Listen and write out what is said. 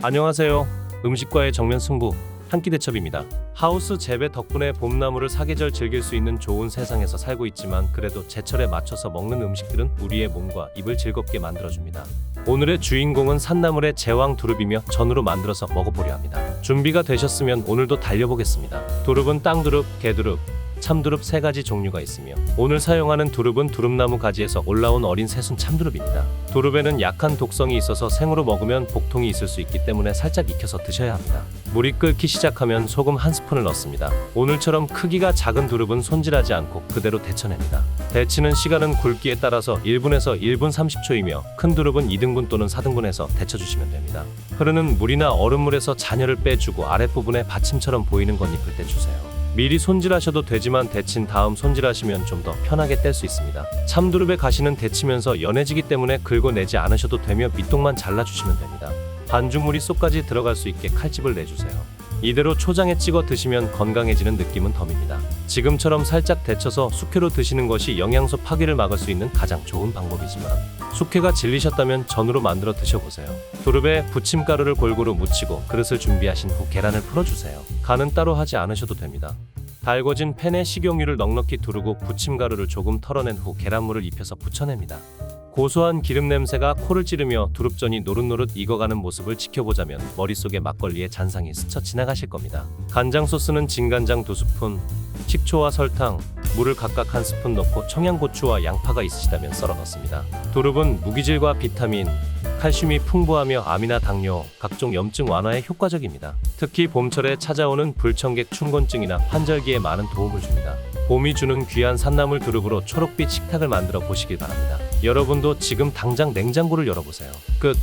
안녕하세요. 음식과의 정면 승부 한 끼 대첩입니다. 하우스 재배 덕분에 봄나무를 사계절 즐길 수 있는 좋은 세상에서 살고 있지만 그래도 제철에 맞춰서 먹는 음식들은 우리의 몸과 입을 즐겁게 만들어줍니다. 오늘의 주인공은 산나물의 제왕 두릅이며 전으로 만들어서 먹어보려 합니다. 준비가 되셨으면 오늘도 달려보겠습니다. 두릅은 땅두릅, 개두릅, 참두릅 세 가지 종류가 있으며 오늘 사용하는 두릅은 두릅나무 가지에서 올라온 어린 새순 참두릅입니다. 두릅에는 약한 독성이 있어서 생으로 먹으면 복통이 있을 수 있기 때문에 살짝 익혀서 드셔야 합니다. 물이 끓기 시작하면 소금 한 스푼을 넣습니다. 오늘처럼 크기가 작은 두릅은 손질하지 않고 그대로 데쳐냅니다. 데치는 시간은 굵기에 따라서 1분에서 1분 30초이며 큰 두릅은 2등분 또는 4등분해서 데쳐주시면 됩니다. 흐르는 물이나 얼음물에서 잔여를 빼주고 아랫부분에 받침처럼 보이는 건 입을 때 주세요. 미리 손질하셔도 되지만 데친 다음 손질하시면 좀 더 편하게 뗄 수 있습니다. 참두릅의 가시는 데치면서 연해지기 때문에 긁어내지 않으셔도 되며 밑동만 잘라주시면 됩니다. 반죽물이 쏙까지 들어갈 수 있게 칼집을 내주세요. 이대로 초장에 찍어 드시면 건강해지는 느낌은 덤입니다. 지금처럼 살짝 데쳐서 숙회로 드시는 것이 영양소 파괴를 막을 수 있는 가장 좋은 방법이지만 숙회가 질리셨다면 전으로 만들어 드셔보세요. 두릅에 부침가루를 골고루 묻히고 그릇을 준비하신 후 계란을 풀어주세요. 간은 따로 하지 않으셔도 됩니다. 달궈진 팬에 식용유를 넉넉히 두르고 부침가루를 조금 털어낸 후 계란물을 입혀서 부쳐냅니다. 고소한 기름 냄새가 코를 찌르며 두릅전이 노릇노릇 익어가는 모습을 지켜보자면 머릿속에 막걸리의 잔상이 스쳐 지나가실 겁니다. 간장 소스는 진간장 두 스푼, 식초와 설탕, 물을 각각 한 스푼 넣고 청양고추와 양파가 있으시다면 썰어 넣습니다. 두릅은 무기질과 비타민, 칼슘이 풍부하며 암이나 당뇨, 각종 염증 완화에 효과적입니다. 특히 봄철에 찾아오는 불청객 충곤증이나 환절기에 많은 도움을 줍니다. 봄이 주는 귀한 산나물 두릅으로 초록빛 식탁을 만들어 보시길 바랍니다. 여러분도 지금 당장 냉장고를 열어보세요. 끝.